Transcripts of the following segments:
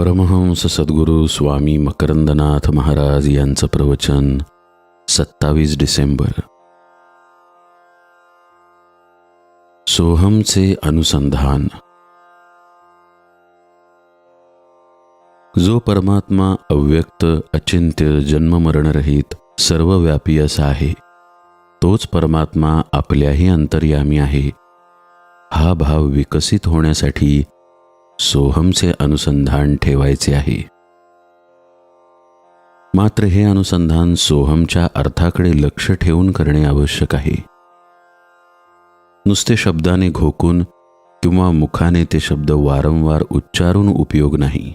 परमहंस सद्गुरू स्वामी मकरंदनाथ महाराज यांचं प्रवचन सत्तावीस डिसेंबर. सोहमचे अनुसंधान. जो परमात्मा अव्यक्त अचिंत्य जन्ममरणरहित सर्वव्यापी असा आहे तोच परमात्मा आपल्याही अंतर्यामी आहे. हा भाव विकसित होण्यासाठी सोहमचे अनुसंधान ठेवायचे आहे. मात्र हे अनुसंधान सोहमच्या अर्थाकडे लक्ष ठेवून करणे आवश्यक आहे. नुसते शब्दाने घोकून किंवा मुखाने ते शब्द वारंवार उच्चारून उपयोग नाही.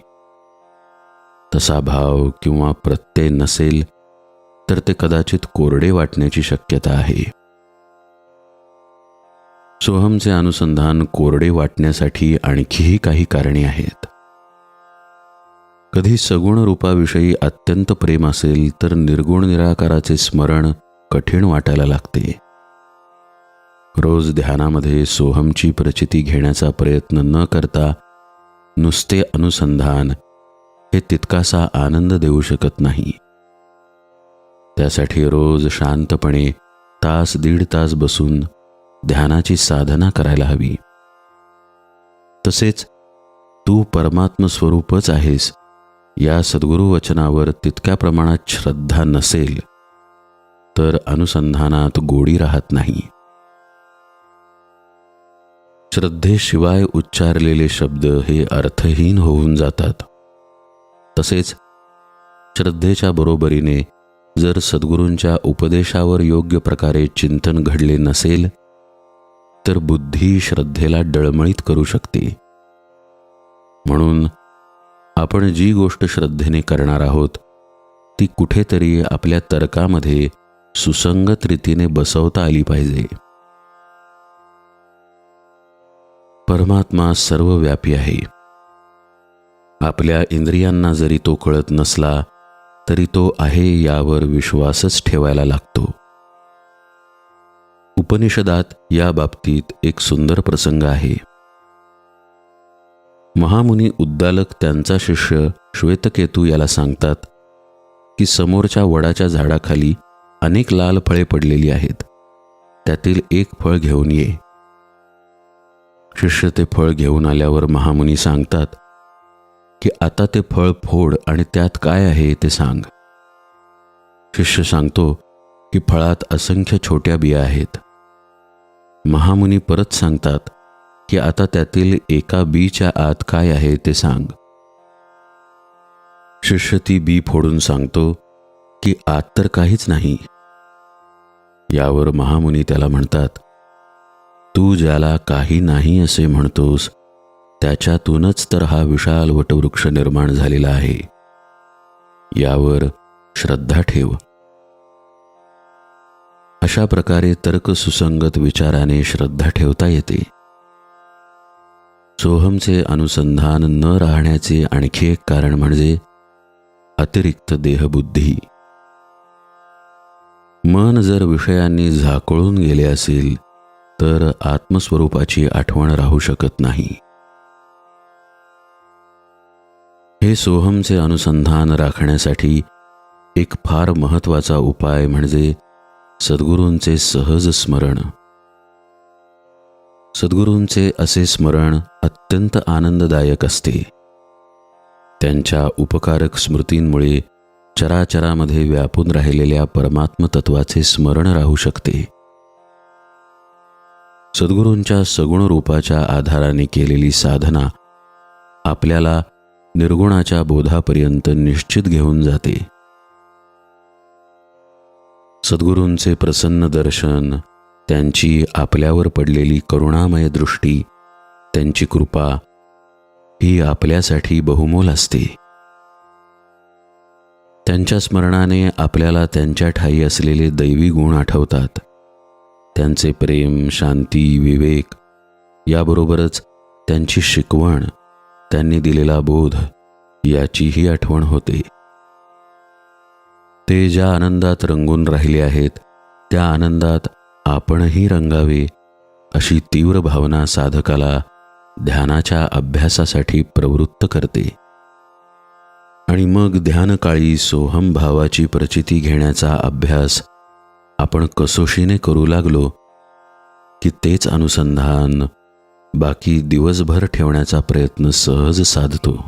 तसा भाव किंवा प्रत्यय नसेल तर ते कदाचित कोरडे वाटण्याची शक्यता आहे. सोहमचे अनुसंधान कोरडे वाटण्यासाठी आणखीही काही कारणे आहेत. कधी सगुण रूपाविषयी अत्यंत प्रेम असेल तर निर्गुण निराकाराचे स्मरण कठीण वाटायला लागते. रोज ध्यानामध्ये सोहमची प्रचिती घेण्याचा प्रयत्न न करता नुसते अनुसंधान हे तितकासा आनंद देऊ शकत नाही. त्यासाठी रोज शांतपणे तास दीड तास बसून ध्यानाची साधना करायला हवी. तसेच तू परमात्म स्वरूपच आहेस. या सद्गुरु वचनावर तितक्या प्रमाणात श्रद्धा नसेल तर अनुसंधानात गोडी राहत नाही. श्रद्धेशिवाय उच्चारलेले शब्द हे अर्थहीन होऊन जातात. तसेच श्रद्धेच्या बरोबरीने जर सद्गुरूंच्या उपदेशावर योग्य प्रकारे चिंतन घडले नसेल तर बुद्धी श्रद्धेला डळमळीत करू शकते. म्हणून आपण जी गोष्ट श्रद्धेने करणार आहोत ती कुठेतरी आपल्या तर्कामध्ये सुसंगत रीतीने बसवता आली पाहिजे. परमात्मा सर्वव्यापी आहे. आपल्या इंद्रियांना जरी तो कळत नसला तरी तो आहे यावर विश्वासच ठेवायला लागतो. उपनिषदात या बाबतीत एक सुंदर प्रसंग आहे. महामुनी उद्दालक त्यांचा शिष्य श्वेतकेतू याला सांगतात की समोरच्या वडाच्या झाडाखाली अनेक लाल फळे पडलेली आहेत. त्यातील एक फळ घेऊन ये. शिष्य ते फळ घेऊन आल्यावर महामुनी सांगतात की आता ते फळ फोड आणि त्यात काय आहे ते सांग. शिष्य सांगतो की फळात असंख्य छोट्या बिया आहेत. महामुनी परत सांगतात की आता त्यातील एका बीच्या आत काय आहे ते सांग. शिष्य ती बी फोडून सांगतो की आत तर काहीच नाही. यावर महामुनी त्याला म्हणतात तू ज्याला काही नाही असे म्हणतोस त्याच्यातूनच तर हा विशाल वटवृक्ष निर्माण झालेला आहे. यावर श्रद्धा ठेव. अशा प्रकारे तर्क सुसंगत विचाराने श्रद्धा ठेवता येते. सोहमचे अनुसंधान न राहण्याचे आणखी एक कारण म्हणजे अतिरिक्त देहबुद्धी. मन जर विषयांनी झाकळून गेले असेल तर आत्मस्वरूपाची आठवण राहू शकत नाही. हे सोहमचे अनुसंधान राखण्यासाठी एक फार महत्त्वाचा उपाय म्हणजे सद्गुरूंचे सहज स्मरण. सद्गुरूंचे असे स्मरण अत्यंत आनंददायक असते. त्यांच्या उपकारक स्मृतींमुळे चराचरामध्ये व्यापून राहिलेल्या परमात्म तत्वाचे स्मरण राहू शकते. सद्गुरूंच्या सगुण रूपाच्या आधाराने केलेली साधना आपल्याला निर्गुणाच्या बोधापर्यंत निश्चित घेऊन जाते. सद्गुरूंचे प्रसन्न दर्शन त्यांची आपल्यावर पडलेली करुणामय दृष्टी त्यांची कृपा ही आपल्यासाठी बहुमोल असते. त्यांच्या स्मरणाने आपल्याला त्यांच्या ठाई असलेले दैवी गुण आठवतात. त्यांचे प्रेम शांती विवेक याबरोबरच त्यांची शिकवण त्यांनी दिलेला बोध याचीही आठवण होते. ते ज्या आनंदात रंगून राहिले आहेत त्या आनंदात आपणही रंगावे अशी तीव्र भावना साधकाला ध्यानाच्या अभ्यासासाठी प्रवृत्त करते. आणि मग ध्यानकाळी सोहम भावाची प्रचिती घेण्याचा अभ्यास आपण कसोशीने करू लागलो की तेच अनुसंधान बाकी दिवसभर ठेवण्याचा प्रयत्न सहज साधतो.